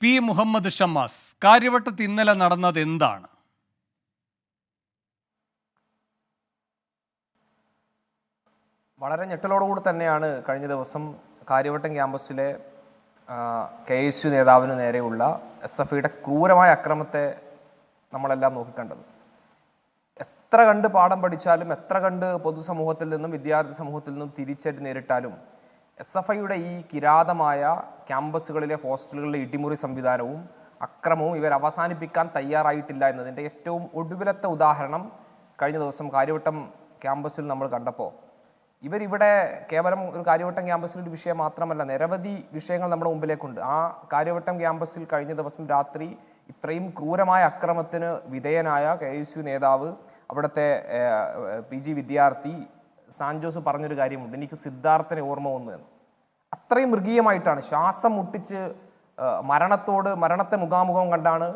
P Muhammad Shammas കാര്യവട്ടത്ത് ഇന്നലെ നടന്നത് എന്താണ്? വളരെ ഞെട്ടലോടുകൂടി തന്നെയാണ് കഴിഞ്ഞ ദിവസം കാര്യവട്ടം ക്യാമ്പസിലെ കെ എസ് യു നേതാവിന് നേരെയുള്ള എസ് എഫ് ഐയുടെ ക്രൂരമായ അക്രമത്തെ നമ്മളെല്ലാം നോക്കിക്കണ്ടത്. എത്ര കണ്ട് പാഠം പഠിച്ചാലും എത്ര കണ്ട് പൊതുസമൂഹത്തിൽ നിന്നും വിദ്യാർത്ഥി സമൂഹത്തിൽ നിന്നും തിരിച്ചടി നേരിട്ടാലും എസ് എഫ് ഐയുടെ ഈ കിരാതമായ ക്യാമ്പസുകളിലെ ഹോസ്റ്റലുകളിലെ ഇടിമുറി സംവിധാനവും അക്രമവും ഇവർ അവസാനിപ്പിക്കാൻ തയ്യാറായിട്ടില്ല എന്നതിന്റെ ഏറ്റവും ഒടുവിലത്തെ ഉദാഹരണം കഴിഞ്ഞ ദിവസം കാര്യവട്ടം ക്യാമ്പസിൽ നമ്മൾ കണ്ടപ്പോൾ. ഇവരിവിടെ കേവലം ഒരു കാര്യവട്ടം ക്യാമ്പസിൽ ഒരു വിഷയം മാത്രമല്ല നിരവധി വിഷയങ്ങൾ നമ്മുടെ മുമ്പിലേക്കുണ്ട്. ആ കാര്യവട്ടം ക്യാമ്പസിൽ കഴിഞ്ഞ ദിവസം രാത്രി ഇത്രയും ക്രൂരമായ അക്രമത്തിന് വിധേയനായ കെ നേതാവ് അവിടുത്തെ പി വിദ്യാർത്ഥി സാൻജോസ് പറഞ്ഞൊരു കാര്യമുണ്ട്. എനിക്ക് സിദ്ധാർത്ഥനെ ഓർമ്മ വന്നു എന്ന്. അത്രയും മൃഗീയമായിട്ടാണ്. ശ്വാസം മുട്ടിച്ച് മരണത്തോട് മരണത്തെ മുഖാമുഖം കണ്ടാണ്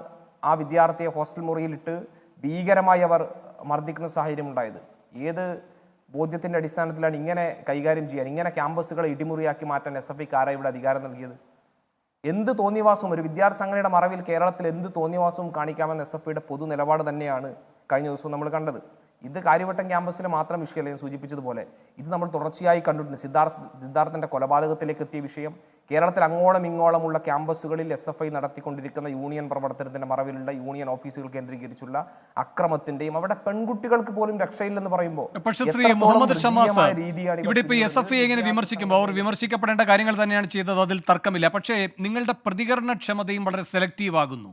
ആ വിദ്യാർത്ഥിയെ ഹോസ്റ്റൽ മുറിയിലിട്ട് ഭീകരമായി അവർ മർദ്ദിക്കുന്ന സാഹചര്യം ഉണ്ടായത്. ഏത് ബോധ്യത്തിന്റെ അടിസ്ഥാനത്തിലാണ് ഇങ്ങനെ കൈകാര്യം ചെയ്യാൻ ഇങ്ങനെ ക്യാമ്പസുകളെ ഇടിമുറിയാക്കി മാറ്റാൻ എസ് എഫ് ഐക്ക് ആരാ ഇവിടെ അധികാരം നൽകിയത്? എന്ത് തോന്നിവാസവും ഒരു വിദ്യാർത്ഥി സംഘടനയുടെ മറവിൽ കേരളത്തിൽ എന്ത് തോന്നിവാസവും കാണിക്കാമെന്ന എസ് എഫ് ഐയുടെ പൊതു നിലപാട് തന്നെയാണ് കഴിഞ്ഞ ദിവസവും നമ്മൾ കണ്ടത്. ഇത് കാര്യവട്ടം ക്യാമ്പസിൽ മാത്രം വിഷയമല്ല ഞാൻ സൂചിപ്പിച്ചതുപോലെ. ഇത് നമ്മൾ തുടർച്ചയായി കണ്ടിട്ടുണ്ട്. സിദ്ധാർത്ഥ സിദ്ധാർത്ഥന്റെ കൊലപാതകത്തിലേക്ക് എത്തിയ വിഷയം. കേരളത്തിൽ അങ്ങോളം ഇങ്ങോളമുള്ള ക്യാമ്പസുകളിൽ എസ് എഫ് ഐ നടത്തിക്കൊണ്ടിരിക്കുന്ന യൂണിയൻ പ്രവർത്തനത്തിന്റെ മറവിലുള്ള യൂണിയൻ ഓഫീസുകൾ കേന്ദ്രീകരിച്ചുള്ള അക്രമത്തിന്റെയും അവിടെ പെൺകുട്ടികൾക്ക് പോലും രക്ഷയില്ലെന്ന് പറയുമ്പോൾ പക്ഷേ ശ്രീ മുഹമ്മദ് ഷമാസ് ഇവിടെ ഇപ്പോൾ എസ് എഫ് ഐ എങ്ങനെ വിമർശിക്കുമ്പോൾ അവർ വിമർശിക്കപ്പെടേണ്ട കാര്യങ്ങൾ തന്നെയാണ് ചെയ്തത്. അതിൽ തർക്കമില്ല. പക്ഷേ നിങ്ങളുടെ പ്രതികരണ ക്ഷമതയും വളരെ സെലക്റ്റീവ് ആകുന്നു.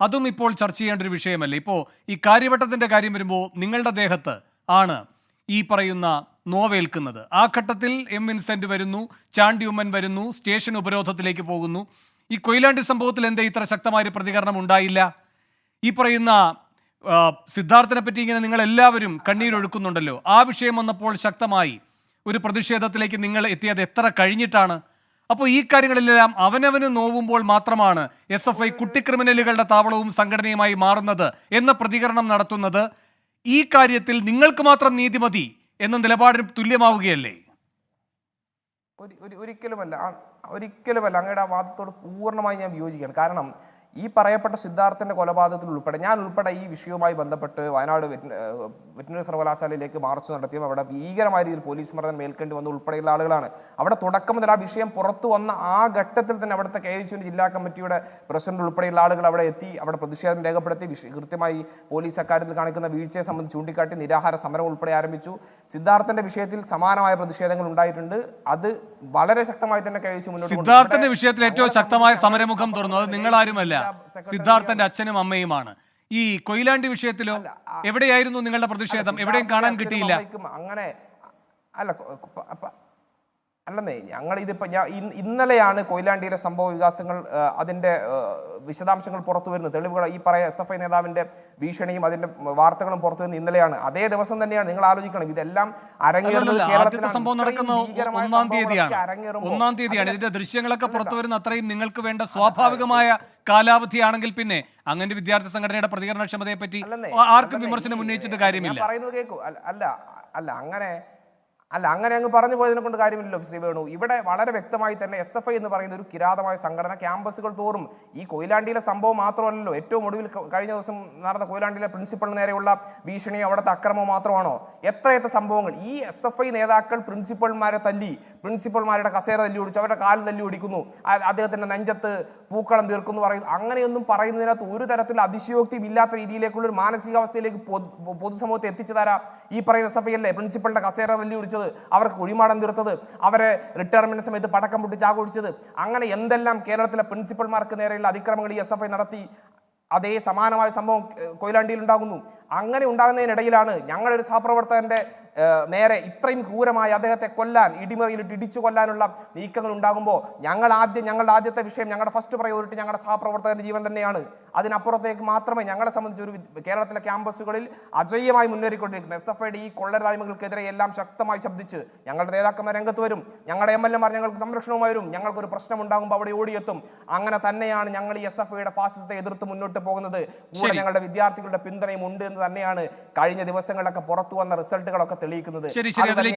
അതും ഇപ്പോൾ ചർച്ച ചെയ്യേണ്ട ഒരു വിഷയമല്ല? ഇപ്പോൾ ഈ കാര്യവട്ടത്തിന്റെ കാര്യം വരുമ്പോൾ നിങ്ങളുടെ ദേഹത്ത് ആണ് ഈ പറയുന്ന നോവേൽക്കുന്നത്. ആ ഘട്ടത്തിൽ എം വിൻസെന്റ് വരുന്നു ചാണ്ടി ഉമ്മൻ വരുന്നു സ്റ്റേഷൻ ഉപരോധത്തിലേക്ക് പോകുന്നു. ഈ കൊയിലാണ്ടി സംഭവത്തിൽ എന്തേ ഇത്ര ശക്തമായ പ്രതികരണം ഉണ്ടായില്ല? ഈ പറയുന്ന സിദ്ധാർത്ഥനെ പറ്റി ഇങ്ങനെ നിങ്ങൾ എല്ലാവരും കണ്ണീരൊഴുക്കുന്നുണ്ടല്ലോ ആ വിഷയം വന്നപ്പോൾ ശക്തമായി ഒരു പ്രതിഷേധത്തിലേക്ക് നിങ്ങൾ എത്തിയത് എത്ര കഴിഞ്ഞിട്ടാണ്? അപ്പോൾ ഈ കാര്യങ്ങളിലെല്ലാം അവനവന് നോവുമ്പോൾ മാത്രമാണ് എസ് എഫ് ഐ കുട്ടിക്രിമിനലുകളുടെ താവളവും സംഘടനയുമായി മാറുന്നത് എന്ന പ്രതികരണം നടത്തുന്നത്. ഈ കാര്യത്തിൽ നിങ്ങൾക്ക് മാത്രം നീതിമതി എന്ന നിലപാടിന് തുല്യമാവുകയല്ലേ? ഒരു- ഒരു- ഒരിക്കലുമല്ല. ഒരിക്കലുമല്ല. അങ്ങയുടെ ആ വാദത്തോട് പൂർണമായി ഞാൻ വിയോജിക്കുകയാണ്. കാരണം ഈ പറയപ്പെട്ട സിദ്ധാർത്ഥന്റെ കൊലപാതകത്തിൽ ഉൾപ്പെടെ ഞാൻ ഉൾപ്പെടെ ഈ വിഷയവുമായി ബന്ധപ്പെട്ട് വയനാട് വെറ്റിനറി സർവകലാശാലയിലേക്ക് മാർച്ച് നടത്തിയും അവിടെ ഭീകരമായ രീതിയിൽ പോലീസ് മർദ്ദനം മേൽക്കേണ്ടി വന്ന ഉൾപ്പെടെയുള്ള ആളുകളാണ്. അവിടെ തുടക്കം മുതൽ ആ വിഷയം പുറത്തു വന്ന ആ ഘട്ടത്തിൽ തന്നെ അവിടുത്തെ കെ എസ് യുവിന്റെ ജില്ലാ കമ്മിറ്റിയുടെ പ്രസിഡന്റ് ഉൾപ്പെടെയുള്ള ആളുകൾ അവിടെ എത്തി അവിടെ പ്രതിഷേധം രേഖപ്പെടുത്തി കൃത്യമായി പോലീസ് അക്കാര്യത്തിൽ കാണിക്കുന്ന വീഴ്ചയെ സംബന്ധിച്ച് ചൂണ്ടിക്കാട്ടി നിരാഹാര സമരം ഉൾപ്പെടെ ആരംഭിച്ചു. സിദ്ധാർത്ഥന്റെ വിഷയത്തിൽ സമാനമായ പ്രതിഷേധങ്ങൾ ഉണ്ടായിട്ടുണ്ട്. അത് വളരെ ശക്തമായി തന്നെ കെ എസ് മുന്നോട്ട്. സിദ്ധാർത്ഥന്റെ വിഷയത്തിൽ ഏറ്റവും ശക്തമായ സമരമുഖം തുറന്നു. അത് നിങ്ങളാരുമല്ല. സിദ്ധാർത്ഥന്റെ അച്ഛനും അമ്മയുമാണ്. ഈ കൊയിലാണ്ടി വിഷയത്തിലോ എവിടെയായിരുന്നു നിങ്ങളുടെ പ്രതിഷേധം? എവിടെയും കാണാൻ കിട്ടിയില്ല. അങ്ങനെ അല്ല അല്ലെന്നേ ഞങ്ങൾ ഇതിപ്പോൾ ഞാൻ ഇന്ന് ഇന്നലെയാണ് കൊയിലാണ്ടിയിലെ സംഭവ വികാസങ്ങൾ അതിന്റെ വിശദാംശങ്ങൾ പുറത്തു വരുന്നത്. തെളിവുകൾ ഈ പറയ എസ് എഫ് ഐ നേതാവിന്റെ ഭീഷണിയും അതിന്റെ വാർത്തകളും പുറത്തു വരുന്നത് ഇന്നലെയാണ്. അതേ ദിവസം തന്നെയാണ് നിങ്ങൾ ആലോചിക്കണം ഇതെല്ലാം ഒന്നാം തീയതിയാണ്. ഒന്നാം തീയതിയാണ്. ഇതിന്റെ ദൃശ്യങ്ങളൊക്കെ പുറത്തു വരുന്ന അത്രയും നിങ്ങൾക്ക് വേണ്ട സ്വാഭാവികമായ കാലാവധിയാണെങ്കിൽ പിന്നെ അങ്ങനെ വിദ്യാർത്ഥി സംഘടനയുടെ പ്രതികരണക്ഷമതയെ പറ്റി ആർക്കും വിമർശനം ഉന്നയിച്ചിട്ട് കാര്യമില്ല. പറയുന്നത് കേൾക്കൂ അല്ല അല്ല അങ്ങനെ അല്ല അങ്ങനെ അങ്ങ് പറഞ്ഞു പോയതിനെ കൊണ്ട് കാര്യമില്ലല്ലോ ശ്രീ വേണു. ഇവിടെ വളരെ വ്യക്തമായി തന്നെ എസ് എഫ് ഐ എന്ന് പറയുന്ന ഒരു കിരാതമായ സംഘടന ക്യാമ്പസുകൾ തോറും ഈ കൊയിലാണ്ടിയിലെ സംഭവം മാത്രമല്ലല്ലോ. ഏറ്റവും ഒടുവിൽ കഴിഞ്ഞ ദിവസം നടന്ന കൊയിലാണ്ടിയിലെ പ്രിൻസിപ്പളിന് നേരെയുള്ള ഭീഷണിയോ അവിടുത്തെ അക്രമമോ മാത്രമാണോ? എത്രയെത്ര സംഭവങ്ങൾ. ഈ എസ് എഫ് ഐ നേതാക്കൾ പ്രിൻസിപ്പൾമാരെ തല്ലി പ്രിൻസിപ്പൾമാരുടെ കസേര തല്ലി ഓടിച്ചു അവരുടെ കാൽ തല്ലി ഓടിക്കുന്നു. അദ്ദേഹത്തിന്റെ നെഞ്ചത്ത് പൂക്കളം തീർക്കുന്നു പറയുന്നു. അങ്ങനെയൊന്നും പറയുന്നതിനകത്ത് ഒരു തരത്തിൽ അതിശയോക്തിയും ഇല്ലാത്ത രീതിയിലേക്കുള്ള ഒരു മാനസികാവസ്ഥയിലേക്ക് പൊതു- പൊതുസമൂഹത്തെ തരാം ഈ പറയുന്ന എസ് എഫ് ഐ അല്ലേ? പ്രിൻസിപ്പളിന്റെ കസേര തല്ലി അവർക്ക് കുഴിമാടം തീർത്തത് അവരെ റിട്ടയർമെന്റ് സമയത്ത് പടക്കം പൊട്ടിച്ച് ആഘോഷിച്ചത് അങ്ങനെ എന്തെല്ലാം കേരളത്തിലെ പ്രിൻസിപ്പൽമാർക്ക് നേരെയുള്ള അതിക്രമങ്ങൾ ഈ എസ് എഫ് ഐ നടത്തി അതേ സമാനമായ സംഭവം കൊയിലാണ്ടിയിൽ ഉണ്ടാകുന്നു. അങ്ങനെ ഉണ്ടാകുന്നതിനിടയിലാണ് ഞങ്ങളൊരു സഹപ്രവർത്തകന്റെ നേരെ ഇത്രയും ക്രൂരമായി അദ്ദേഹത്തെ കൊല്ലാൻ ഇടിമറിയിലിട്ട് ഇടിച്ചു കൊല്ലാനുള്ള നീക്കങ്ങൾ ഉണ്ടാകുമ്പോൾ ഞങ്ങൾ ആദ്യം ഞങ്ങളുടെ ആദ്യത്തെ വിഷയം ഞങ്ങളുടെ ഫസ്റ്റ് പ്രയോറിറ്റി ഞങ്ങളുടെ സഹപ്രവർത്തകന്റെ ജീവൻ തന്നെയാണ്. അതിനപ്പുറത്തേക്ക് മാത്രമേ ഞങ്ങളെ സംബന്ധിച്ച് ഒരു കേരളത്തിലെ ക്യാമ്പസുകളിൽ അജയ്യമായി മുന്നേറിക്കൊണ്ടിരിക്കുന്ന എസ് എഫ് ഐയുടെ ഈ കൊള്ളരുതായ്മകൾക്കെതിരെ എല്ലാം ശക്തമായി ശബ്ദിച്ച് ഞങ്ങളുടെ നേതാക്കന്മാർ രംഗത്ത് വരും ഞങ്ങളുടെ എം എൽ എമാർ ഞങ്ങൾക്ക് സംരക്ഷണവുമായി വരും ഞങ്ങൾക്കൊരു പ്രശ്നം ഉണ്ടാകുമ്പോൾ അവിടെ ഓടിയെത്തും. അങ്ങനെ തന്നെയാണ് ഞങ്ങൾ ഈ എസ് എഫ് ഐയുടെ ഫാസിസത്തെ എതിർത്ത് മുന്നോട്ട് പോകുന്നത്. കൂടെ ഞങ്ങളുടെ വിദ്യാർത്ഥികളുടെ പിന്തുണയും ഉണ്ട് എന്ന് തന്നെയാണ് കഴിഞ്ഞ ദിവസങ്ങളിലൊക്കെ പുറത്തു വന്ന റിസൾട്ടുകളൊക്കെ തെളിയിക്കുന്നത് ശരി ശരി